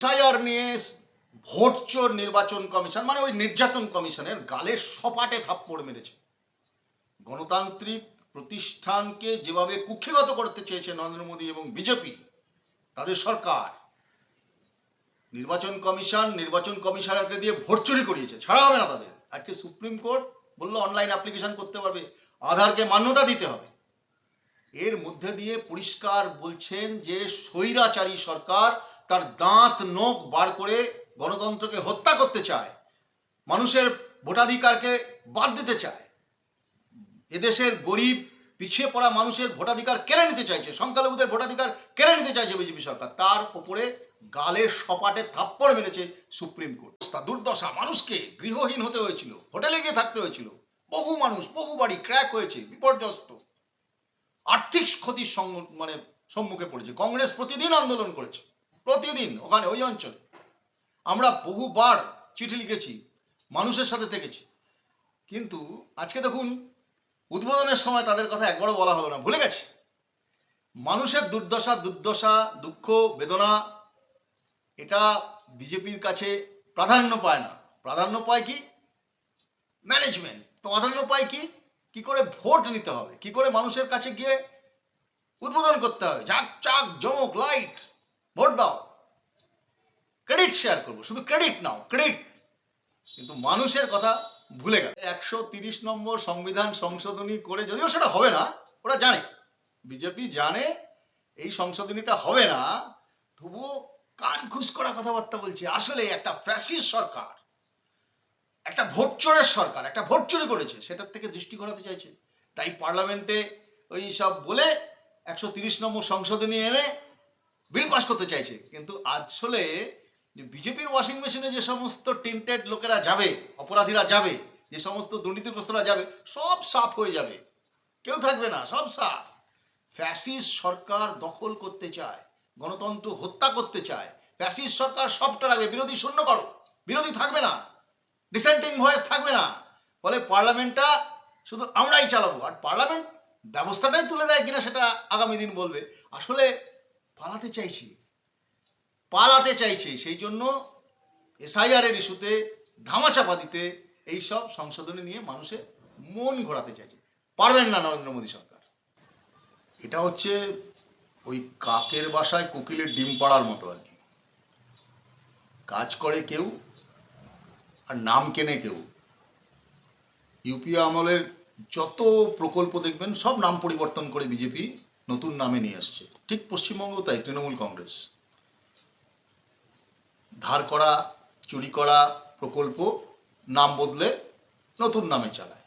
SIR নিয়ে vote চোর নির্বাচন কমিশন মানে ওই নির্যাতন কমিশনের গালে সপাটে থাপ্পড় মেরেছে। গণতান্ত্রিক প্রতিষ্ঠানকে যেভাবে কুক্ষিগত করতে চেয়েছে নরেন্দ্র মোদী এবং বিজেপি, তাদের সরকার, নির্বাচন কমিশন, নির্বাচন কমিশনারকে দিয়ে ভোট চুরি করিয়েছে, ছাড়া হবে না তাদের। আজকে সুপ্রিম কোর্ট বলল অনলাইন অ্যাপ্লিকেশন করতে পারবে। আধারকে মান্যতা দিতে হবে। এর মধ্যে দিয়ে পরিষ্কার বলছেন যে স্বৈরাচারী সরকার তার দাঁত, নখ বার করে গণতন্ত্রকে হত্যা করতে চায়, মানুষের ভোটাধিকারকে বাদ দিতে চায়। এদেশের গরিব, পিছিয়ে পড়া মানুষের ভোটাধিকার কেড়ে নিতে চাইছে, সংখ্যালঘুদের ভোটাধিকার কেড়ে নিতে চাইছে বিজেপি সরকার। তার উপরে গালে সপাটে থাপ্পড় মেরেছে সুপ্রিম কোর্ট। দুর্দশা, মানুষকে গৃহহীন হতে হয়েছিল, হোটেলে গিয়ে থাকতে হয়েছিল। বহু মানুষ, বহু বাড়ি ক্র্যাক হয়েছে, বিপর্যস্ত। আর্থিক ক্ষতির মানে সম্মুখে পড়েছে। কংগ্রেস প্রতিদিন আন্দোলন করেছে। প্রতিদিন, ওখানে, ওই অঞ্চলে। আমরা বহুবার চিঠি লিখেছি, মানুষের সাথে থেকেছি কিন্তু আজকে দেখুন, উদ্বোধনের সময় তাদের কথা একবারও বলা হলো না। ভুলে গেছে। মানুষের দুর্দশা দুর্দশা, দুঃখ, বেদনা, এটা বিজেপির কাছে প্রাধান্য পায় না। প্রাধান্য পায় কি? ম্যানেজমেন্ট প্রাধান্য পায় কি? কি করে ভোট নিতে হবে? কি করে মানুষের কাছে গিয়ে উদ্বোধন করতে হবে? ঝাক চাক জমক লাইট, ভোট দাও। ক্রেডিট শেয়ার করব। শুধু ক্রেডিট নাও, ক্রেডিট। কিন্তু মানুষের কথা ভুলে গেল। একশো তিরিশ নম্বর সংবিধান সংশোধনী করে যদিও সেটা হবে না, ওরা জানে। বিজেপি জানে এই সংশোধনীটা হবে না। তবুও কান খুশ করা কথাবার্তা বলছে। আসলে একটা ফ্যাসিস্ট সরকার। একটা ভোট চোরের সরকার, একটা ভোট চুরি করেছে, সেটার থেকে দৃষ্টি ঘোরাতে চাইছে। তাই পার্লামেন্টে ওই সব বলে একশো তিরিশ নম্বর সংশোধনী এনে বিল পাস করতে চাইছে। কিন্তু আসলে বিজেপির ওয়াশিং মেশিনে যে সমস্ত টিন্টেড লোকেরা যাবে, অপরাধীরা যাবে, যে সমস্ত দুর্নীতিগ্রস্তরা যাবে, সব সাফ হয়ে যাবে। কেউ থাকবে না, সব সাফ। ফ্যাসিস্ট সরকার দখল করতে চায়, গণতন্ত্র হত্যা করতে চায়। ফ্যাসিস্ট সরকার সবটা রাখবে, বিরোধী শূন্য করো, বিরোধী থাকবে না। ডিসেন্টিং ভয়েস থাকবে না। ফলে পার্লামেন্টটা শুধু আমরাই চালাবো। আর পার্লামেন্ট ব্যবস্থাটাই তুলে দেয় কিনা সেটা আগামী দিন বলবে। আসলে পালাতে চাইছি। পালাতে চাইছে। সেই জন্য এসআইআর এর ইস্যুতে ধামাচাপা দিতে এইসব সংশোধনী নিয়ে মানুষের মন ঘোরাতে চাইছে। পারবেন না নরেন্দ্র মোদী সরকার। এটা হচ্ছে ওই কাকের বাসায় কোকিলের ডিম পাড়ার মতো আর কি। কাজ করে কেউ আর নাম কেনে কেউ? ইউপি আমলের যত প্রকল্প দেখবেন, সব নাম পরিবর্তন করে বিজেপি নতুন নামে নিয়ে আসছে। ঠিক পশ্চিমবঙ্গ তাই, তৃণমূল কংগ্রেস। ধার করা, চুরি করা প্রকল্প নাম বদলে নতুন নামে চালায়।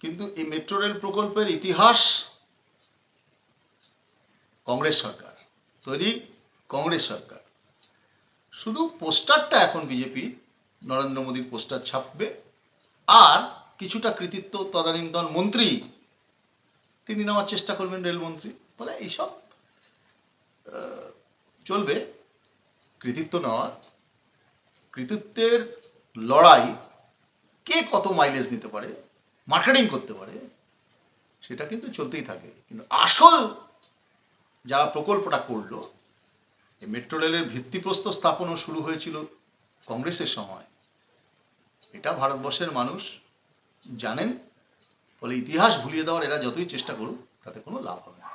কিন্তু এই মেট্রো রেল প্রকল্পের ইতিহাস কংগ্রেস সরকার। তৈরি কংগ্রেস সরকার। শুধু পোস্টারটা এখন বিজেপি নরেন্দ্র মোদীর পোস্টার ছাপবে। আর কিছুটা কৃতিত্ব তদানীন্তন মন্ত্রী, তিনি নেওয়ার চেষ্টা করবেন রেলমন্ত্রী বলে এইসব চলবে। কৃতিত্ব নেওয়ার, কৃতিত্বের লড়াই কে কত মাইলেজ দিতে পারে মার্কেটিং করতে পারে, সেটা কিন্তু চলতেই থাকে। কিন্তু আসল যারা প্রকল্পটা করল মেট্রো রেলের ভিত্তিপ্রস্তর স্থাপনও শুরু হয়েছিল কংগ্রেসের সময়। এটা ভারতবর্ষের মানুষ জানেন, ফলে ইতিহাস ভুলিয়ে দেওয়ার এরা যতই চেষ্টা করুক, তাতে কোনো লাভ হবে না।